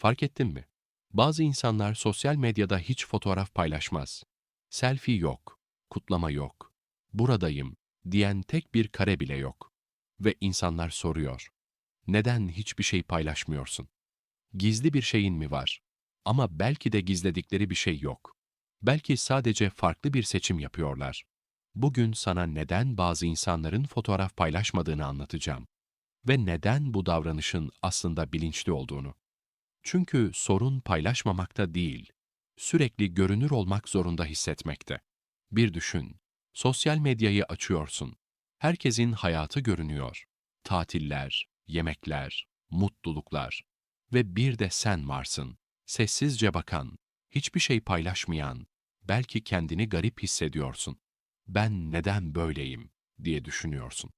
Fark ettin mi? Bazı insanlar sosyal medyada hiç fotoğraf paylaşmaz. Selfie yok, kutlama yok, buradayım diyen tek bir kare bile yok. Ve insanlar soruyor. Neden hiçbir şey paylaşmıyorsun? Gizli bir şeyin mi var? Ama belki de gizledikleri bir şey yok. Belki sadece farklı bir seçim yapıyorlar. Bugün sana neden bazı insanların fotoğraf paylaşmadığını anlatacağım ve neden bu davranışın aslında bilinçli olduğunu. Çünkü sorun paylaşmamakta değil, sürekli görünür olmak zorunda hissetmekte. Bir düşün, sosyal medyayı açıyorsun. Herkesin hayatı görünüyor. Tatiller, yemekler, mutluluklar ve bir de sen varsın. Sessizce bakan, hiçbir şey paylaşmayan, belki kendini garip hissediyorsun. Ben neden böyleyim diye düşünüyorsun.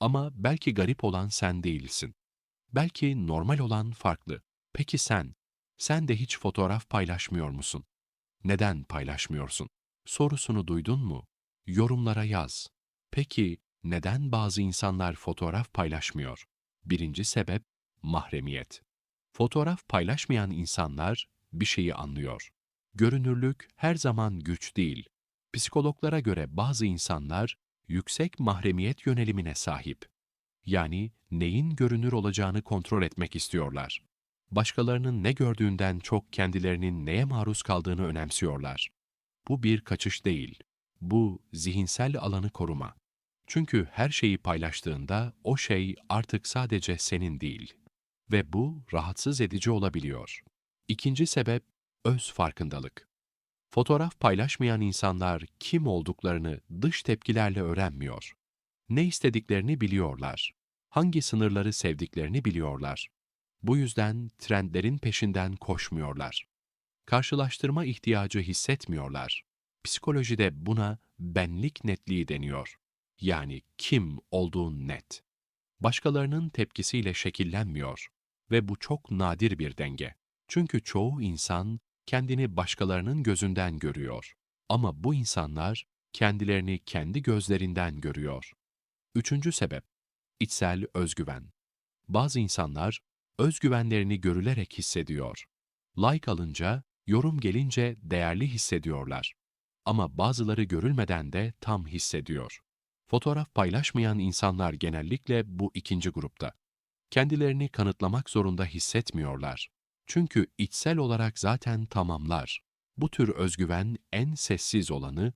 Ama belki garip olan sen değilsin. Belki normal olan farklı. Peki sen? Sen de hiç fotoğraf paylaşmıyor musun? Neden paylaşmıyorsun? Sorusunu duydun mu? Yorumlara yaz. Peki neden bazı insanlar fotoğraf paylaşmıyor? Birinci sebep mahremiyet. Fotoğraf paylaşmayan insanlar bir şeyi anlıyor. Görünürlük her zaman güç değil. Psikologlara göre bazı insanlar yüksek mahremiyet yönelimine sahip. Yani neyin görünür olacağını kontrol etmek istiyorlar. Başkalarının ne gördüğünden çok kendilerinin neye maruz kaldığını önemsiyorlar. Bu bir kaçış değil. Bu zihinsel alanı koruma. Çünkü her şeyi paylaştığında o şey artık sadece senin değil. Ve bu rahatsız edici olabiliyor. İkinci sebep öz farkındalık. Fotoğraf paylaşmayan insanlar kim olduklarını dış tepkilerle öğrenmiyor. Ne istediklerini biliyorlar. Hangi sınırları sevdiklerini biliyorlar. Bu yüzden trendlerin peşinden koşmuyorlar. Karşılaştırma ihtiyacı hissetmiyorlar. Psikolojide buna benlik netliği deniyor. Yani kim olduğun net. Başkalarının tepkisiyle şekillenmiyor ve bu çok nadir bir denge. Çünkü çoğu insan kendini başkalarının gözünden görüyor. Ama bu insanlar kendilerini kendi gözlerinden görüyor. Üçüncü sebep, içsel özgüven. Bazı insanlar özgüvenlerini görülerek hissediyor. Like alınca, yorum gelince değerli hissediyorlar. Ama bazıları görülmeden de tam hissediyor. Fotoğraf paylaşmayan insanlar genellikle bu ikinci grupta. Kendilerini kanıtlamak zorunda hissetmiyorlar. Çünkü içsel olarak zaten tamamlar. Bu tür özgüven en sessiz olanı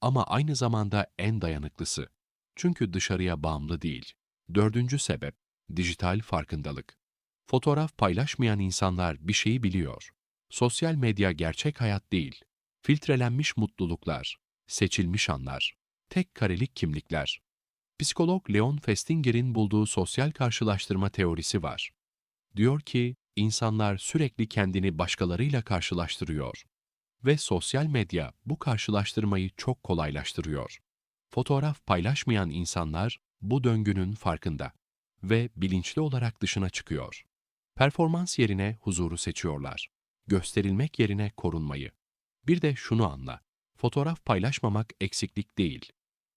ama aynı zamanda en dayanıklısı. Çünkü dışarıya bağımlı değil. Dördüncü sebep, dijital farkındalık. Fotoğraf paylaşmayan insanlar bir şeyi biliyor. Sosyal medya gerçek hayat değil. Filtrelenmiş mutluluklar, seçilmiş anlar, tek karelik kimlikler. Psikolog Leon Festinger'in bulduğu sosyal karşılaştırma teorisi var. Diyor ki, insanlar sürekli kendini başkalarıyla karşılaştırıyor ve sosyal medya bu karşılaştırmayı çok kolaylaştırıyor. Fotoğraf paylaşmayan insanlar bu döngünün farkında ve bilinçli olarak dışına çıkıyor. Performans yerine huzuru seçiyorlar. Gösterilmek yerine korunmayı. Bir de şunu anla. Fotoğraf paylaşmamak eksiklik değil.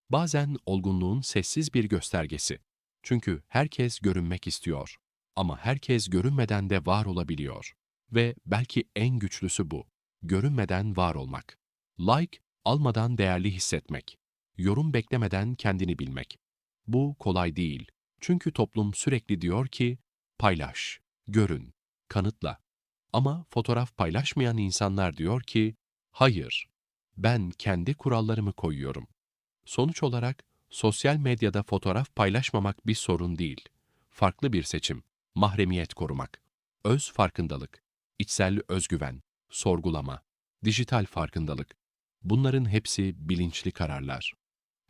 Bazen olgunluğun sessiz bir göstergesi. Çünkü herkes görünmek istiyor. Ama herkes görünmeden de var olabiliyor. Ve belki en güçlüsü bu. Görünmeden var olmak. Like, almadan değerli hissetmek. Yorum beklemeden kendini bilmek. Bu kolay değil. Çünkü toplum sürekli diyor ki, paylaş, görün, kanıtla. Ama fotoğraf paylaşmayan insanlar diyor ki, hayır, ben kendi kurallarımı koyuyorum. Sonuç olarak, sosyal medyada fotoğraf paylaşmamak bir sorun değil. Farklı bir seçim mahremiyet korumak, öz farkındalık, içsel özgüven, sorgulama, dijital farkındalık. Bunların hepsi bilinçli kararlar.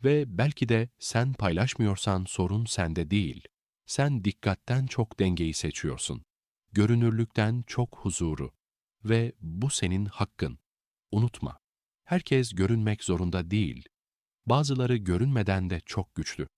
Ve belki de sen paylaşmıyorsan sorun sende değil. Sen dikkatten çok dengeyi seçiyorsun. Görünürlükten çok huzuru. Ve bu senin hakkın. Unutma. Herkes görünmek zorunda değil. Bazıları görünmeden de çok güçlü.